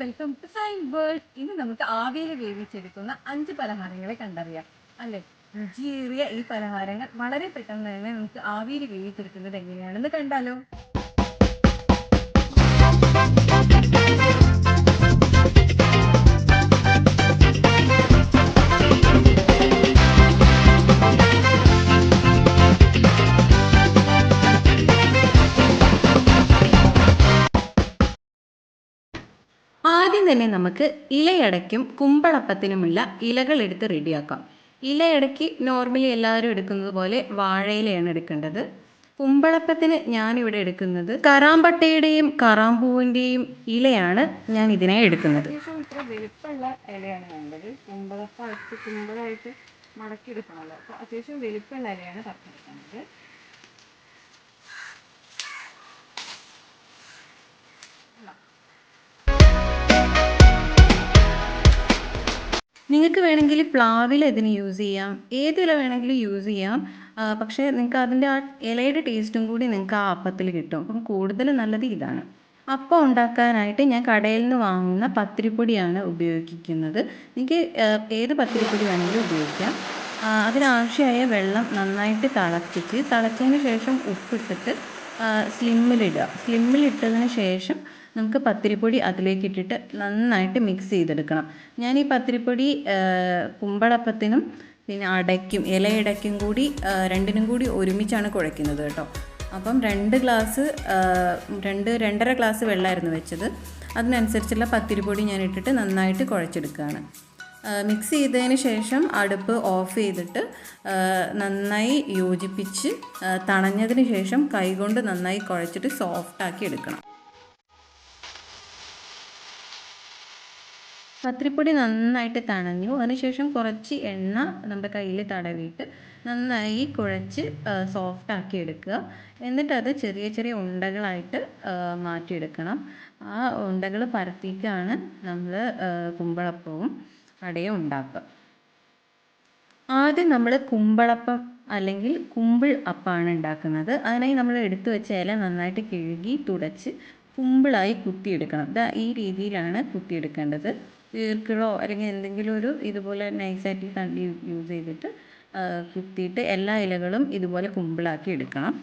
Welcome to sign world ഇന്ന് നമുക്ക് ആവിയിൽ വേവിച്ചെടുക്കുന്ന അഞ്ച് പലഹാരങ്ങളെ കണ്ടറിയാം അല്ലെ? രുചിയേറിയ ഈ പലഹാരങ്ങൾ വളരെ പെട്ടെന്ന് തന്നെ നമുക്ക് ആവിയിൽ വേവിച്ചെടുക്കുന്നത് എങ്ങനെയാണെന്ന് കണ്ടാലോ. തന്നെ നമുക്ക് ഇലയടയ്ക്കും കുമ്പളപ്പത്തിനുമുള്ള ഇലകൾ എടുത്ത് റെഡിയാക്കാം. ഇലയടയ്ക്ക് നോർമലി എല്ലാവരും എടുക്കുന്നത് പോലെ വാഴയിലയാണ് എടുക്കേണ്ടത്. കുമ്പളപ്പത്തിന് ഞാനിവിടെ എടുക്കുന്നത് കറാമ്പട്ടയുടെയും കറാമ്പൂവിന്റെയും ഇലയാണ് ഞാൻ ഇതിനായി എടുക്കുന്നത്. ഇത്ര വലുപ്പമുള്ള ഇലയാണ് വേണ്ടത്. കുമ്പളപ്പായിട്ട് കുമ്പളായിട്ട് മടക്കിയെടുക്കണമല്ലോ അപ്പോൾ അത്യാവശ്യം വലിപ്പമുള്ള ഇലയാണ് പറഞ്ഞെടുക്കുന്നത് നിങ്ങൾക്ക് വേണമെങ്കിൽ പ്ലാവില ഇതിന് യൂസ് ചെയ്യാം. ഏത് ഇല വേണമെങ്കിലും യൂസ് ചെയ്യാം. പക്ഷേ നിങ്ങൾക്ക് അതിന്റെ ആ ഇലയുടെ ടേസ്റ്റും കൂടി നിങ്ങൾക്ക് ആ അപ്പത്തിൽ കിട്ടും. അപ്പം കൂടുതൽ നല്ലത് ഇതാണ്. അപ്പം ഉണ്ടാക്കാനായിട്ട് ഞാൻ കടയിൽ നിന്ന് വാങ്ങുന്ന പത്തിരിപ്പൊടിയാണ് ഉപയോഗിക്കുന്നത്. നിങ്ങൾക്ക് ഏത് പത്തിരിപ്പൊടി വേണമെങ്കിലും ഉപയോഗിക്കാം. അതിനാവശ്യമായ വെള്ളം നന്നായിട്ട് തിളപ്പിച്ച് തിളച്ചതിന് ശേഷം ഉപ്പിട്ടിട്ട് സ്ലിമ്മിലിടുക സ്ലിമ്മിലിട്ടതിന് ശേഷം നമുക്ക് പത്തിരിപ്പൊടി അതിലേക്ക് ഇട്ടിട്ട് നന്നായിട്ട് മിക്സ് ചെയ്തെടുക്കണം. ഞാൻ ഈ പത്തിരിപ്പൊടി കുമ്പളപ്പത്തിനും പിന്നെ അടയ്ക്കും ഇലയടയ്ക്കും കൂടി രണ്ടിനും കൂടി ഒരുമിച്ചാണ് കുഴയ്ക്കുന്നത് കേട്ടോ. അപ്പം രണ്ട് ഗ്ലാസ് രണ്ട് രണ്ടര ഗ്ലാസ് വെള്ളമായിരുന്നു വെച്ചത്. അതിനനുസരിച്ചുള്ള പത്തിരിപ്പൊടി ഞാൻ ഇട്ടിട്ട് നന്നായിട്ട് കുഴച്ചെടുക്കുകയാണ്. മിക്സ് ചെയ്തതിന് ശേഷം അടുപ്പ് ഓഫ് ചെയ്തിട്ട് നന്നായി യോജിപ്പിച്ച് തണഞ്ഞതിന് ശേഷം കൈകൊണ്ട് നന്നായി കുഴച്ചിട്ട് സോഫ്റ്റാക്കി എടുക്കണം. പത്തിരിപ്പൊടി നന്നായിട്ട് തണഞ്ഞു. അതിനുശേഷം കുറച്ച് എണ്ണ നമ്മുടെ കയ്യിൽ തടവിയിട്ട് നന്നായി കുഴച്ച് സോഫ്റ്റ് ആക്കി എടുക്കുക. എന്നിട്ട് അത് ചെറിയ ചെറിയ ഉണ്ടകളായിട്ട് മാറ്റിയെടുക്കണം. ആ ഉണ്ടകൾ പരത്തിയിട്ടാണ് നമ്മൾ കുമ്പളപ്പവും അടയും ഉണ്ടാക്കുക ആദ്യം നമ്മൾ കുമ്പളപ്പം അല്ലെങ്കിൽ കുമ്പിൾ അപ്പമാണ് ഉണ്ടാക്കുന്നത്. അതിനായി നമ്മൾ എടുത്തു വെച്ച ഇല നന്നായിട്ട് കഴുകി തുടച്ച് കുമ്പിളായി കുത്തിയെടുക്കണം. ദാ ഈ രീതിയിലാണ് കുത്തിയെടുക്കേണ്ടത്. ഈർക്കിളോ അല്ലെങ്കിൽ എന്തെങ്കിലും ഒരു ഇതുപോലെ നൈസായിട്ട് തണ്ടി യൂസ് ചെയ്തിട്ട് കുത്തിയിട്ട് എല്ലാ ഇലകളും ഇതുപോലെ കുമ്പിളാക്കി എടുക്കണം.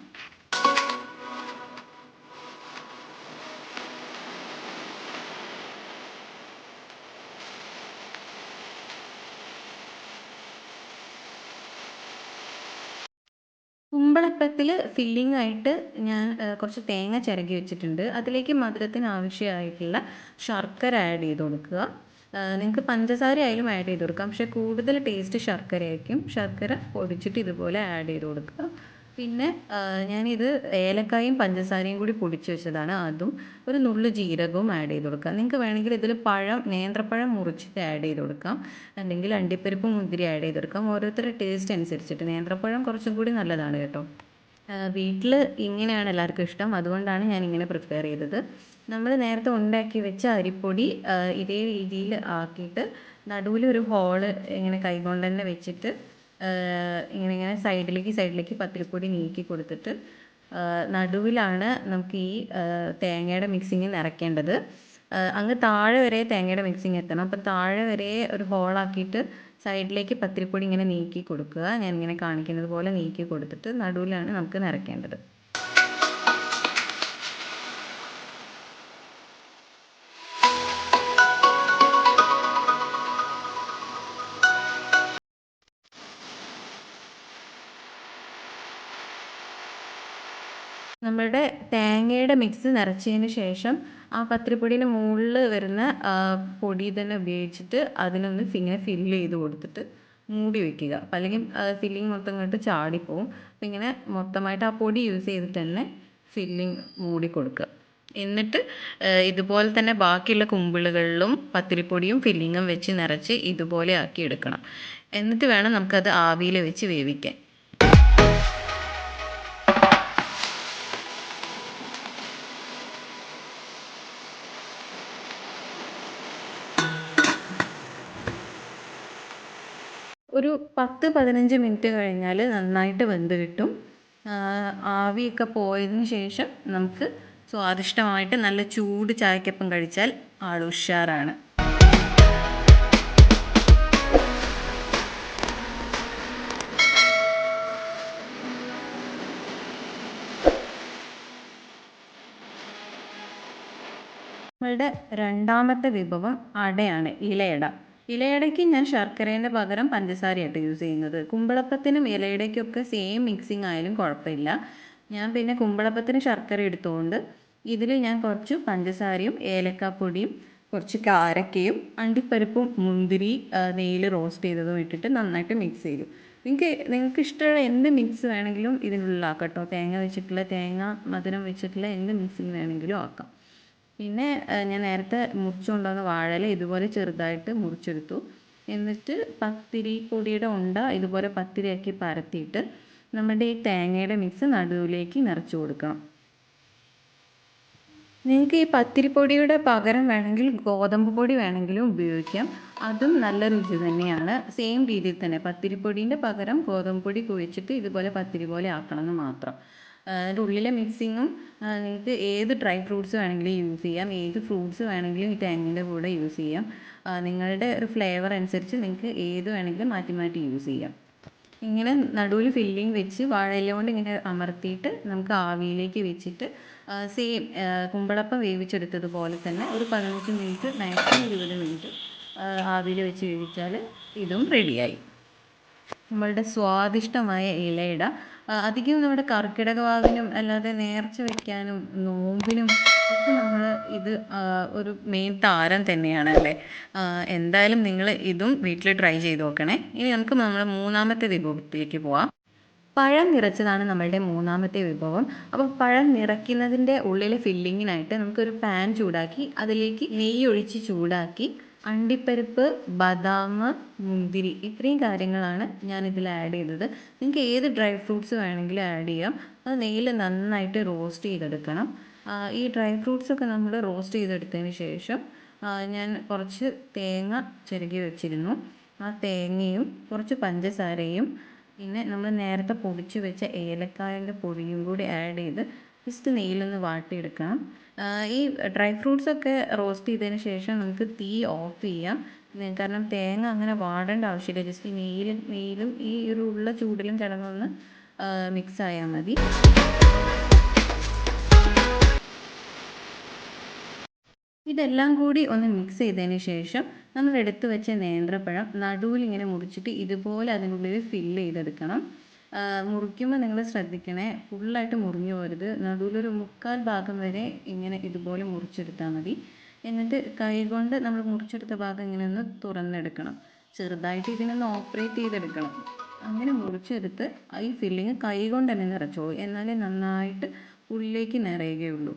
കുമ്പളപ്പത്തിൽ ഫില്ലിംഗ് ആയിട്ട് ഞാൻ കുറച്ച് തേങ്ങ ചിരകി വെച്ചിട്ടുണ്ട്. അതിലേക്ക് മധുരത്തിന് ആവശ്യമായിട്ടുള്ള ശർക്കര ആഡ് ചെയ്ത് കൊടുക്കുക. നിങ്ങൾക്ക് പഞ്ചസാര ആയാലും ആഡ് ചെയ്ത് കൊടുക്കാം. പക്ഷേ കൂടുതൽ ടേസ്റ്റ് ശർക്കര ആയിരിക്കും. ശർക്കര പൊടിച്ചിട്ട് ഇതുപോലെ ആഡ് ചെയ്ത് കൊടുക്കുക. പിന്നെ ഞാനിത് ഏലക്കായും പഞ്ചസാരയും കൂടി പൊടിച്ച് വെച്ചതാണ് അതും. ഒരു നുള്ളു ജീരകവും ആഡ് ചെയ്ത് കൊടുക്കാം നിങ്ങൾക്ക് വേണമെങ്കിൽ ഇതിൽ പഴം നേന്ത്രപ്പഴം മുറിച്ചിട്ട് ആഡ് ചെയ്ത് കൊടുക്കാം. അല്ലെങ്കിൽ അണ്ടിപ്പരിപ്പ് മുന്തിരി ആഡ് ചെയ്ത് കൊടുക്കാം. ഓരോരുത്തരുടെ ടേസ്റ്റ് അനുസരിച്ചിട്ട്. നേന്ത്രപ്പഴം കുറച്ചും കൂടി നല്ലതാണ് കേട്ടോ. വീട്ടിൽ ഇങ്ങനെയാണ് എല്ലാവർക്കും ഇഷ്ടം. അതുകൊണ്ടാണ് ഞാൻ ഇങ്ങനെ പ്രിപ്പയർ ചെയ്തത്. നമ്മൾ നേരത്തെ ഉണ്ടാക്കി വെച്ച അരിപ്പൊടി ഇതേ രീതിയിൽ ആക്കിയിട്ട് നടുവിൽ ഒരു ഹോൾ ഇങ്ങനെ കൈകൊണ്ട് തന്നെ വെച്ചിട്ട് ഇങ്ങനെ ഇങ്ങനെ സൈഡിലേക്ക് സൈഡിലേക്ക് പത്തിരിപ്പൊടി നീക്കി കൊടുത്തിട്ട് നടുവിലാണ് നമുക്ക് ഈ തേങ്ങയുടെ മിക്സിങ് നിറയ്ക്കേണ്ടത്. അങ്ങ് താഴെ വരെ തേങ്ങയുടെ മിക്സിങ് എത്തണം. അപ്പോൾ താഴെ വരെ ഒരു ഹോളാക്കിയിട്ട് സൈഡിലേക്ക് പത്തിരിപ്പൊടി ഇങ്ങനെ നീക്കി കൊടുക്കുക. ഞാൻ ഇങ്ങനെ കാണിക്കുന്നത് പോലെ നീക്കി കൊടുത്തിട്ട് നടുവിലാണ് നമുക്ക് നിറയ്ക്കേണ്ടത്. നമ്മളുടെ തേങ്ങയുടെ മിക്സ് നിറച്ചതിന് ശേഷം ആ പത്തിരിപ്പൊടിയുടെ മുകളിൽ വരുന്ന പൊടി തന്നെ ഉപയോഗിച്ചിട്ട് അതിനൊന്ന് ഇങ്ങനെ ഫില്ല് ചെയ്ത് കൊടുത്തിട്ട് മൂടി വെക്കുക. അല്ലെങ്കിൽ ഫില്ലിങ് മൊത്തം ഇങ്ങോട്ട് ചാടിപ്പോവും. അപ്പം ഇങ്ങനെ മൊത്തമായിട്ട് ആ പൊടി യൂസ് ചെയ്തിട്ട് തന്നെ ഫില്ലിങ് മൂടി കൊടുക്കുക. എന്നിട്ട് ഇതുപോലെ തന്നെ ബാക്കിയുള്ള കുമ്പിളുകളിലും പത്തിരിപ്പൊടിയും ഫില്ലിങ്ങും വെച്ച് നിറച്ച് ഇതുപോലെ ആക്കി എടുക്കണം. എന്നിട്ട് വേണം നമുക്കത് ആവിയിൽ വെച്ച് വേവിക്കാൻ. ഒരു പത്ത് പതിനഞ്ച് മിനിറ്റ് കഴിഞ്ഞാൽ നന്നായിട്ട് വെന്ത് കിട്ടും. ആവിയൊക്കെ പോയതിന് ശേഷം നമുക്ക് സ്വാദിഷ്ടമായിട്ട് നല്ല ചൂട് ചായക്കൊപ്പം കഴിച്ചാൽ ആൾ ഉഷാറാണ്. നമ്മളുടെ രണ്ടാമത്തെ വിഭവം അടയാണ് ഇലയട. ഇലയടയ്ക്ക് ഞാൻ ശർക്കരേന്റെ പകരം പഞ്ചസാരയായിട്ട് യൂസ് ചെയ്യുന്നത്. കുമ്പളപ്പത്തിനും ഇലയടയ്ക്കൊക്കെ സെയിം മിക്സിങ് ആയാലും കുഴപ്പമില്ല. ഞാൻ പിന്നെ കുമ്പളപ്പത്തിന് ശർക്കര എടുത്തുകൊണ്ട് ഇതിൽ ഞാൻ കുറച്ച് പഞ്ചസാരയും ഏലക്കാപ്പൊടിയും കുറച്ച് കാരക്കയും അണ്ടിപ്പരിപ്പും മുന്തിരി നെയ്യിൽ റോസ്റ്റ് ചെയ്തതും ഇട്ടിട്ട് നന്നായിട്ട് മിക്സ് ചെയ്തു. നിങ്ങൾക്ക് നിങ്ങൾക്ക് ഇഷ്ടമുള്ള എന്ത് മിക്സ് വേണമെങ്കിലും ഇതിനുള്ളിലാക്കാം കേട്ടോ. തേങ്ങ വെച്ചിട്ടുള്ള തേങ്ങ മധുരം വെച്ചിട്ടുള്ള എന്ത് മിക്സിങ് വേണമെങ്കിലും ആക്കാം. പിന്നെ ഞാൻ നേരത്തെ മുറിച്ച് കൊണ്ടുവന്ന വാഴയില ഇതുപോലെ ചെറുതായിട്ട് മുറിച്ചെടുത്തു. എന്നിട്ട് പത്തിരി പൊടിയുടെ ഉണ്ട ഇതുപോലെ പത്തിരിയാക്കി പരത്തിയിട്ട് നമ്മുടെ ഈ തേങ്ങയുടെ മിക്സ് നടുവിലേക്ക് നിറച്ച് കൊടുക്കണം. നിങ്ങൾക്ക് ഈ പത്തിരിപ്പൊടിയുടെ പകരം വേണമെങ്കിൽ ഗോതമ്പ് പൊടി വേണമെങ്കിലും ഉപയോഗിക്കാം. അതും നല്ല രുചി തന്നെയാണ്. സെയിം രീതിയിൽ തന്നെ പത്തിരിപ്പൊടീന്റെ പകരം ഗോതമ്പ് പൊടി കുഴച്ചിട്ട് ഇതുപോലെ പത്തിരി പോലെ ആക്കണം എന്ന് മാത്രം. അതിന്റെ ഉള്ളിലെ മിക്സിങ്ങും നിങ്ങൾക്ക് ഏത് ഡ്രൈ ഫ്രൂട്ട്സ് വേണമെങ്കിലും യൂസ് ചെയ്യാം. ഏത് ഫ്രൂട്ട്സ് വേണമെങ്കിലും ഈ തേങ്ങയുടെ കൂടെ യൂസ് ചെയ്യാം. നിങ്ങളുടെ ഒരു ഫ്ലേവർ അനുസരിച്ച് നിങ്ങൾക്ക് ഏത് വേണമെങ്കിലും മാറ്റി മാറ്റി യൂസ് ചെയ്യാം. ഇങ്ങനെ നടുവിൽ ഫില്ലിങ് വെച്ച് വാഴയില കൊണ്ട് ഇങ്ങനെ അമർത്തിയിട്ട് നമുക്ക് ആവിയിലേക്ക് വെച്ചിട്ട് സെയിം കുമ്പളപ്പം വേവിച്ചെടുത്തതുപോലെ തന്നെ ഒരു പതിനഞ്ച് മിനിറ്റ് മാക്സിമം ഇരുപത് മിനിറ്റ് ആവിയിൽ വെച്ച് വേവിച്ചാൽ ഇതും റെഡിയായി നമ്മളുടെ സ്വാദിഷ്ടമായ ഇലയിട അധികം നമ്മുടെ കർക്കിടക വാവിനും അല്ലാതെ നേർച്ച വെക്കാനും നോമ്പിനും ഒക്കെ നമ്മൾ ഇത് ഒരു മെയിൻ താരം തന്നെയാണ് അല്ലേ? എന്തായാലും നിങ്ങൾ ഇതും വീട്ടിൽ ട്രൈ ചെയ്ത് നോക്കണേ. ഇനി നമുക്ക് നമ്മുടെ മൂന്നാമത്തെ വിഭവത്തിലേക്ക് പോവാം. പഴം നിറച്ചതാണ് നമ്മളുടെ മൂന്നാമത്തെ വിഭവം. അപ്പോൾ പഴം നിറയ്ക്കുന്നതിന്റെ ഉള്ളിലെ ഫില്ലിങ്ങിനായിട്ട് നമുക്കൊരു പാൻ ചൂടാക്കി അതിലേക്ക് നെയ്യ് ഒഴിച്ച് ചൂടാക്കി അണ്ടിപ്പരിപ്പ് ബദാം മുന്തിരി ഇത്രയും കാര്യങ്ങളാണ് ഞാൻ ഇതിൽ ആഡ് ചെയ്തത്. നിങ്ങൾക്ക് ഏത് ഡ്രൈ ഫ്രൂട്ട്സ് വേണമെങ്കിലും ആഡ് ചെയ്യാം. അത് നെയ്യിൽ നന്നായിട്ട് റോസ്റ്റ് ചെയ്തെടുക്കണം. ഈ ഡ്രൈ ഫ്രൂട്ട്സ് ഒക്കെ നമ്മൾ റോസ്റ്റ് ചെയ്തെടുത്തതിന് ശേഷം ഞാൻ കുറച്ച് തേങ്ങ ചിരകി വെച്ചിരുന്നു. ആ തേങ്ങയും കുറച്ച് പഞ്ചസാരയും പിന്നെ നമ്മൾ നേരത്തെ പൊടിച്ച് വെച്ച ഏലക്കായന്റെ പൊടിയും കൂടി ആഡ് ചെയ്ത് ജസ്റ്റ് നെയ്യിലൊന്ന് വാട്ടിയെടുക്കണം. ഈ ഡ്രൈ ഫ്രൂട്ട്സൊക്കെ റോസ്റ്റ് ചെയ്തതിന് ശേഷം നമുക്ക് തീ ഓഫ് ചെയ്യാം. കാരണം തേങ്ങ അങ്ങനെ വാടേണ്ട ആവശ്യമില്ല. ജസ്റ്റ് നെയ്യിൽ നെയ്യിലും ഈ ഒരു ഉള്ള ചൂടിലും കിടന്നൊന്ന് മിക്സ് ആയാൽ മതി. ഇതെല്ലാം കൂടി ഒന്ന് മിക്സ് ചെയ്തതിന് ശേഷം നമ്മൾ എടുത്തു വെച്ച നേന്ത്രപ്പഴം നടുവിൽ ഇങ്ങനെ മുറിച്ചിട്ട് ഇതുപോലെ അതിനുള്ളിൽ ഫില്ല് ചെയ്തെടുക്കണം. മുറിക്കുമ്പോൾ നിങ്ങൾ ശ്രദ്ധിക്കണേ. ഫുള്ളായിട്ട് മുറിഞ്ഞു പോകരുത് നടുവിലൊരു മുക്കാൽ ഭാഗം വരെ ഇങ്ങനെ ഇതുപോലെ മുറിച്ചെടുത്താൽ മതി. എന്നിട്ട് കൈ കൊണ്ട് നമ്മൾ മുറിച്ചെടുത്ത ഭാഗം ഇങ്ങനെ ഒന്ന് തുറന്നെടുക്കണം. ചെറുതായിട്ട് ഇതിനൊന്ന് ഓപ്പറേറ്റ് ചെയ്തെടുക്കണം. അങ്ങനെ മുറിച്ചെടുത്ത് ഈ ഫില്ലിങ് കൈ കൊണ്ട് തന്നെ നിറച്ചോളൂ എന്നാലേ നന്നായിട്ട് ഉള്ളിലേക്ക് നിറയുകയുള്ളൂ.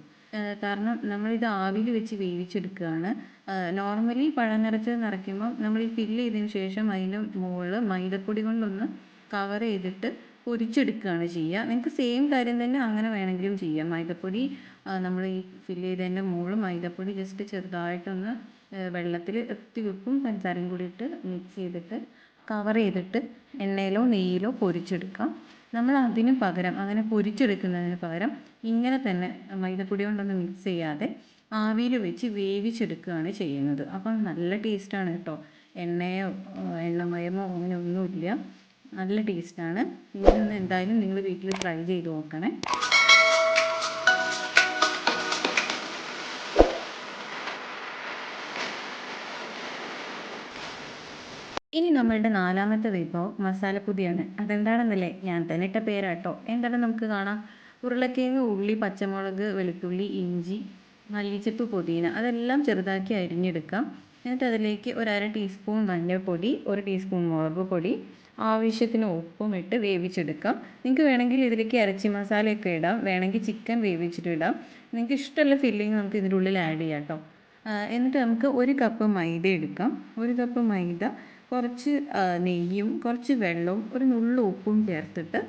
കാരണം നമ്മളിത് ആവിയിൽ വെച്ച് വേവിച്ചെടുക്കുകയാണ്. നോർമലി പഴം നിറച്ചത് നിറയ്ക്കുമ്പോൾ നമ്മൾ ഈ ഫില്ല് ചെയ്തതിന് ശേഷം അതിന്റെ മുകളിൽ മൈദപ്പൊടി കൊണ്ടൊന്ന് കവർ ചെയ്തിട്ട് പൊരിച്ചെടുക്കുകയാണ് ചെയ്യുക. നിങ്ങൾക്ക് സെയിം കാര്യം തന്നെ അങ്ങനെ വേണമെങ്കിലും ചെയ്യാം. മൈദപ്പൊടി നമ്മൾ ഈ ഫില്ല് ചെയ്തതിന്റെ മുകളിൽ മൈദപ്പൊടി ജസ്റ്റ് ചെറുതായിട്ടൊന്ന് വെള്ളത്തിൽ ഇത്തിരി ഉപ്പും പഞ്ചസാരയും കൂടി ഇട്ട് മിക്സ് ചെയ്തിട്ട് കവർ ചെയ്തിട്ട് എണ്ണയിലോ നെയ്യിലോ പൊരിച്ചെടുക്കാം. നമ്മൾ അതിന് പകരം അങ്ങനെ പൊരിച്ചെടുക്കുന്നതിന് പകരം ഇങ്ങനെ തന്നെ മൈദപ്പൊടി കൊണ്ടൊന്നും മിക്സ് ചെയ്യാതെ ആവിയിൽ വെച്ച് വേവിച്ചെടുക്കുകയാണ് ചെയ്യുന്നത്. അപ്പം നല്ല ടേസ്റ്റാണ് കേട്ടോ. എണ്ണയോ എണ്ണമയമോ അങ്ങനെ ഒന്നുമില്ല. നല്ല ടേസ്റ്റാണ്. ഇങ്ങനൊന്ന് എന്തായാലും നിങ്ങൾ വീട്ടിൽ ട്രൈ ചെയ്ത് നോക്കണേ. ഇനി നമ്മളുടെ നാലാമത്തെ വിഭവം മസാലപ്പൊതിയാണ്. അതെന്താണെന്നല്ലേ? ഞാൻ തന്നെ ഇട്ട പേരാട്ടോ. എന്താണെന്ന് നമുക്ക് കാണാം? ഉരുളക്കിഴങ്ങ് ഉള്ളി പച്ചമുളക് വെളുത്തുള്ളി ഇഞ്ചി മല്ലിച്ചപ്പ് പുതിന. അതെല്ലാം ചെറുതാക്കി അരിഞ്ഞെടുക്കാം. എന്നിട്ട് അതിലേക്ക് ഒരു അര ടീസ്പൂൺ മഞ്ഞൾപ്പൊടി ഒരു ടീസ്പൂൺ മുളക് പൊടി ആവശ്യത്തിന് ഉപ്പും ഇട്ട് വേവിച്ചെടുക്കാം. നിങ്ങൾക്ക് വേണമെങ്കിൽ ഇതിലേക്ക് ഇറച്ചി മസാലയൊക്കെ ഇടാം. വേണമെങ്കിൽ ചിക്കൻ വേവിച്ചിട്ട് ഇടാം. നിങ്ങൾക്ക് ഇഷ്ടമുള്ള ഫില്ലിങ് നമുക്ക് ഇതിന്റെ ഉള്ളിൽ ആഡ് ചെയ്യാം കേട്ടോ. എന്നിട്ട് നമുക്ക് ഒരു കപ്പ് മൈദ എടുക്കാം. ഒരു കപ്പ് മൈദ കുറച്ച് നെയ്യും കുറച്ച് വെള്ളവും ഒരു നുള്ളു ഉപ്പും ചേർത്തിട്ട്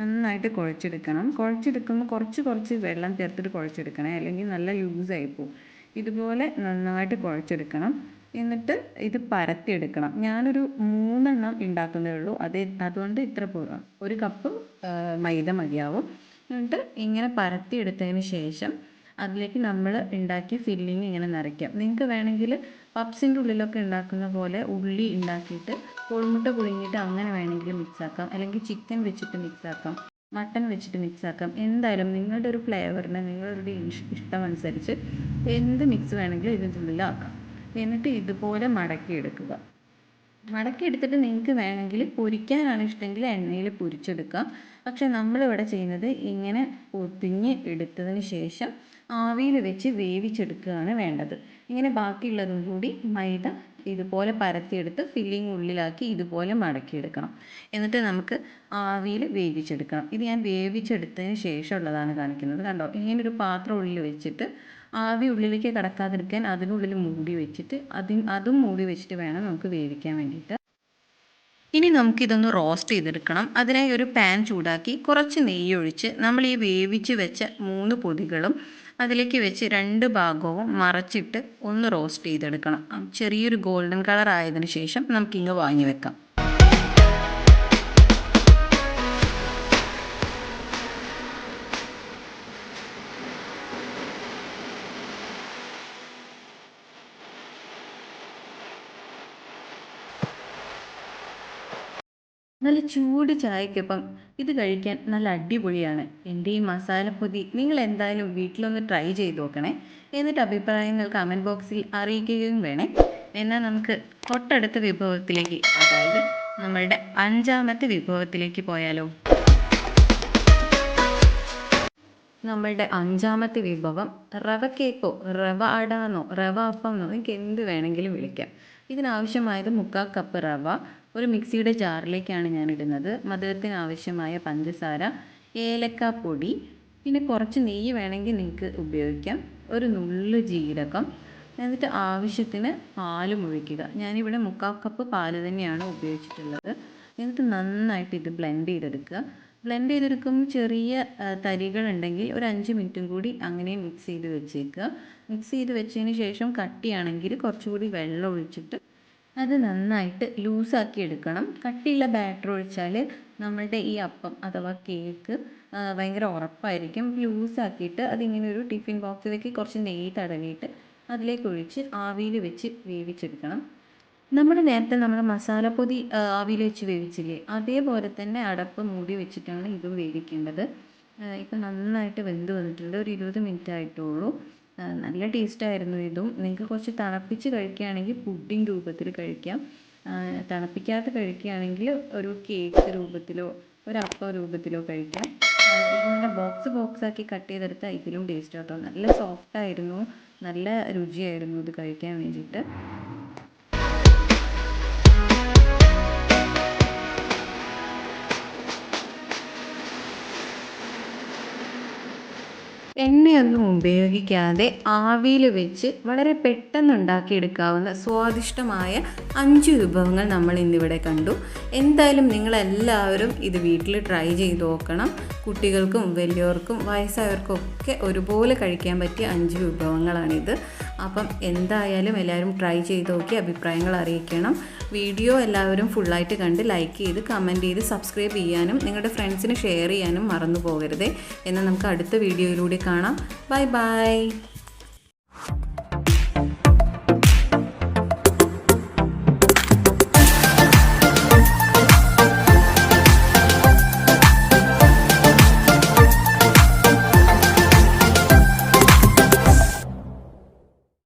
നന്നായിട്ട് കുഴച്ചെടുക്കണം. കുഴച്ചെടുക്കുമ്പോൾ കുറച്ച് കുറച്ച് വെള്ളം ചേർത്തിട്ട് കുഴച്ചെടുക്കണേ. അല്ലെങ്കിൽ നല്ല ലൂസായി പോകും ഇതുപോലെ നന്നായിട്ട് കുഴച്ചെടുക്കണം. എന്നിട്ട് ഇത് പരത്തിയെടുക്കണം. ഞാനൊരു മൂന്നെണ്ണം ഉണ്ടാക്കുന്നേ ഉള്ളൂ. അത് അതുകൊണ്ട് ഇത്ര ഒരു കപ്പ് മൈദ മതിയാവും. എന്നിട്ട് ഇങ്ങനെ പരത്തിയെടുത്തതിന് ശേഷം അതിലേക്ക് നമ്മൾ ഉണ്ടാക്കിയ ഫില്ലിങ് ഇങ്ങനെ നിറയ്ക്കാം. നിങ്ങൾക്ക് വേണമെങ്കിൽ പപ്സിന്റെ ഉള്ളിലൊക്കെ ഉണ്ടാക്കുന്ന പോലെ ഉള്ളി ഉണ്ടാക്കിയിട്ട് കോഴിമുട്ട പുഴുങ്ങിയിട്ട് അങ്ങനെ വേണമെങ്കിൽ മിക്സ് ആക്കാം. അല്ലെങ്കിൽ ചിക്കൻ വെച്ചിട്ട് മിക്സ് ആക്കാം. മട്ടൺ വെച്ചിട്ട് മിക്സ് ആക്കാം. എന്തായാലും നിങ്ങളുടെ ഒരു ഫ്ലേവറിന് നിങ്ങളുടെ ഇഷ് ഇഷ്ടമനുസരിച്ച് എന്ത് മിക്സ് വേണമെങ്കിലും ഇതിന്റെ ഉള്ളിലാക്കാം. എന്നിട്ട് ഇതുപോലെ മടക്കി എടുക്കുക മടക്കി എടുത്തിട്ട് നിങ്ങൾക്ക് വേണമെങ്കിൽ പൊരിക്കാനാണ് ഇഷ്ടമെങ്കിൽ എണ്ണയിൽ പൊരിച്ചെടുക്കാം. പക്ഷെ നമ്മളിവിടെ ചെയ്യുന്നത് ഇങ്ങനെ പൊതിഞ്ഞ് എടുത്തതിന് ശേഷം ആവിയിൽ വെച്ച് വേവിച്ചെടുക്കുകയാണ് വേണ്ടത്. ഇങ്ങനെ ബാക്കിയുള്ളതും കൂടി മൈദ ഇതുപോലെ പരത്തിയെടുത്ത് ഫില്ലിംഗ് ഉള്ളിലാക്കി ഇതുപോലെ മടക്കിയെടുക്കണം. എന്നിട്ട് നമുക്ക് ആവിയിൽ വേവിച്ചെടുക്കണം. ഇത് ഞാൻ വേവിച്ചെടുത്തതിന് ശേഷമുള്ളതാണ് കാണിക്കുന്നത്. കണ്ടോ? ഇങ്ങനൊരു പാത്രം ഉള്ളിൽ വെച്ചിട്ട് ആവി ഉള്ളിലേക്ക് കടക്കാതിരിക്കാൻ അതിനുള്ളിൽ മൂടി വെച്ചിട്ട് അതി അതും മൂടി വെച്ചിട്ട് വേണം നമുക്ക് വേവിക്കാൻ വേണ്ടിയിട്ട്. ഇനി നമുക്കിതൊന്ന് റോസ്റ്റ് ചെയ്തെടുക്കണം. അതിനായി ഒരു പാൻ ചൂടാക്കി കുറച്ച് നെയ്യ് ഒഴിച്ച് നമ്മൾ ഈ വേവിച്ച് വെച്ച മൂന്ന് പൊതികളും അതിലേക്ക് വെച്ച് രണ്ട് ഭാഗവും മറച്ചിട്ട് ഒന്ന് റോസ്റ്റ് ചെയ്തെടുക്കണം. ചെറിയൊരു ഗോൾഡൻ കളർ ആയതിനു ശേഷം നമുക്കിങ്ങ് വാങ്ങി വെക്കാം. നല്ല ചൂട് ചായക്കൊപ്പം ഇത് കഴിക്കാൻ നല്ല അടിപൊളിയാണ്. എന്റെ ഈ മസാലപ്പൊതി നിങ്ങൾ എന്തായാലും വീട്ടിലൊന്ന് ട്രൈ ചെയ്ത് നോക്കണേ. എന്നിട്ട് അഭിപ്രായങ്ങൾ കമന്റ് ബോക്സിൽ അറിയിക്കുകയും വേണേ. എന്നാൽ നമുക്ക് തൊട്ടടുത്ത വിഭവത്തിലേക്ക് അതായത് നമ്മളുടെ അഞ്ചാമത്തെ വിഭവത്തിലേക്ക് പോയാലോ? നമ്മളുടെ അഞ്ചാമത്തെ വിഭവം റവ കേക്കോ റവ അടാന്നോ റവ അപ്പം എന്നോ നിങ്ങൾക്ക് എന്ത് വേണമെങ്കിലും വിളിക്കാം. ഇതിനാവശ്യമായത് മുക്കാൽ കപ്പ് റവ ഒരു മിക്സിയുടെ ജാറിലേക്കാണ് ഞാൻ ഇടുന്നത് മധുരത്തിന് ആവശ്യമായ പഞ്ചസാര ഏലക്കാപ്പൊടി പിന്നെ കുറച്ച് നെയ്യ് വേണമെങ്കിൽ നിങ്ങൾക്ക് ഉപയോഗിക്കാം. ഒരു നുള്ള് ജീരകം എന്നിട്ട് ആവശ്യത്തിന് പാലും ഒഴിക്കുക ഞാനിവിടെ മുക്കാൽ കപ്പ് പാൽ തന്നെയാണ് ഉപയോഗിച്ചിട്ടുള്ളത്. എന്നിട്ട് നന്നായിട്ട് ഇത് ബ്ലെൻഡ് ചെയ്തെടുക്കുക. ബ്ലെൻഡ് ചെയ്തെടുക്കുമ്പോൾ ചെറിയ തരികളുണ്ടെങ്കിൽ ഒരു അഞ്ച് മിനിറ്റും കൂടി അങ്ങനെ മിക്സ് ചെയ്ത് വെച്ചേക്കുക. മിക്സ് ചെയ്ത് വെച്ചതിന് ശേഷം കട്ടിയാണെങ്കിൽ കുറച്ചുകൂടി വെള്ളം ഒഴിച്ചിട്ട് അത് നന്നായിട്ട് ലൂസാക്കി എടുക്കണം. കട്ടിയുള്ള ബാറ്റർ ഒഴിച്ചാൽ നമ്മളുടെ ഈ അപ്പം അഥവാ കേക്ക് ഭയങ്കര ഉറപ്പായിരിക്കും. ലൂസാക്കിയിട്ട് അതിങ്ങനെ ഒരു ടിഫിൻ ബോക്സിലേക്ക് കുറച്ച് നെയ്യ് തടവിയിട്ട് അതിലേക്ക് ഒഴിച്ച് ആവിയിൽ വെച്ച് വേവിച്ചെടുക്കണം. നമ്മൾ നേരത്തെ നമ്മുടെ മസാലപ്പൊതി ആവിയിൽ വെച്ച് വേവിച്ചില്ലേ? അതേപോലെ തന്നെ അടപ്പ് മൂടി വെച്ചിട്ടാണ് ഇതും വേവിക്കേണ്ടത്. ഇപ്പം നന്നായിട്ട് വെന്ത് വന്നിട്ടുണ്ട്. ഒരു ഇരുപത് മിനിറ്റ് ആയിട്ടുള്ളൂ. നല്ല ടേസ്റ്റായിരുന്നു ഇതും. നിങ്ങൾക്ക് കുറച്ച് തണുപ്പിച്ച് കഴിക്കുകയാണെങ്കിൽ പുഡിംഗ് രൂപത്തിൽ കഴിക്കാം. തണുപ്പിക്കാത്ത കഴിക്കുകയാണെങ്കിൽ ഒരു കേക്ക് രൂപത്തിലോ ഒരു അപ്പം രൂപത്തിലോ കഴിക്കാം. ഇങ്ങനെ ബോക്സ് ബോക്സ് ആക്കി കട്ട് ചെയ്തെടുത്താൽ ഇതിലും ടേസ്റ്റ് കേട്ടോ നല്ല സോഫ്റ്റ് ആയിരുന്നു. നല്ല രുചിയായിരുന്നു ഇത് കഴിക്കാൻ വേണ്ടിയിട്ട്. എണ്ണയൊന്നും ഉപയോഗിക്കാതെ ആവിയിൽ വെച്ച് വളരെ പെട്ടെന്ന് ഉണ്ടാക്കിയെടുക്കാവുന്ന സ്വാദിഷ്ടമായ അഞ്ച് വിഭവങ്ങൾ നമ്മൾ ഇന്നിവിടെ കണ്ടു. എന്തായാലും നിങ്ങളെല്ലാവരും ഇത് വീട്ടിൽ ട്രൈ ചെയ്ത് നോക്കണം. കുട്ടികൾക്കും വലിയവർക്കും വയസ്സായവർക്കും ഒക്കെ ഒരുപോലെ കഴിക്കാൻ പറ്റിയ അഞ്ച് വിഭവങ്ങളാണിത്. അപ്പം എന്തായാലും എല്ലാവരും ട്രൈ ചെയ്ത് നോക്കി അഭിപ്രായങ്ങൾ അറിയിക്കണം. വീഡിയോ എല്ലാവരും ഫുള്ളായിട്ട് കണ്ട് ലൈക്ക് ചെയ്ത് കമന്റ് ചെയ്ത് സബ്സ്ക്രൈബ് ചെയ്യാനും നിങ്ങളുടെ ഫ്രണ്ട്സിന് ഷെയർ ചെയ്യാനും മറന്നു പോകരുത്. എന്നാൽ നമുക്ക് അടുത്ത വീഡിയോയിലൂടെ കാണാം. Bye bye.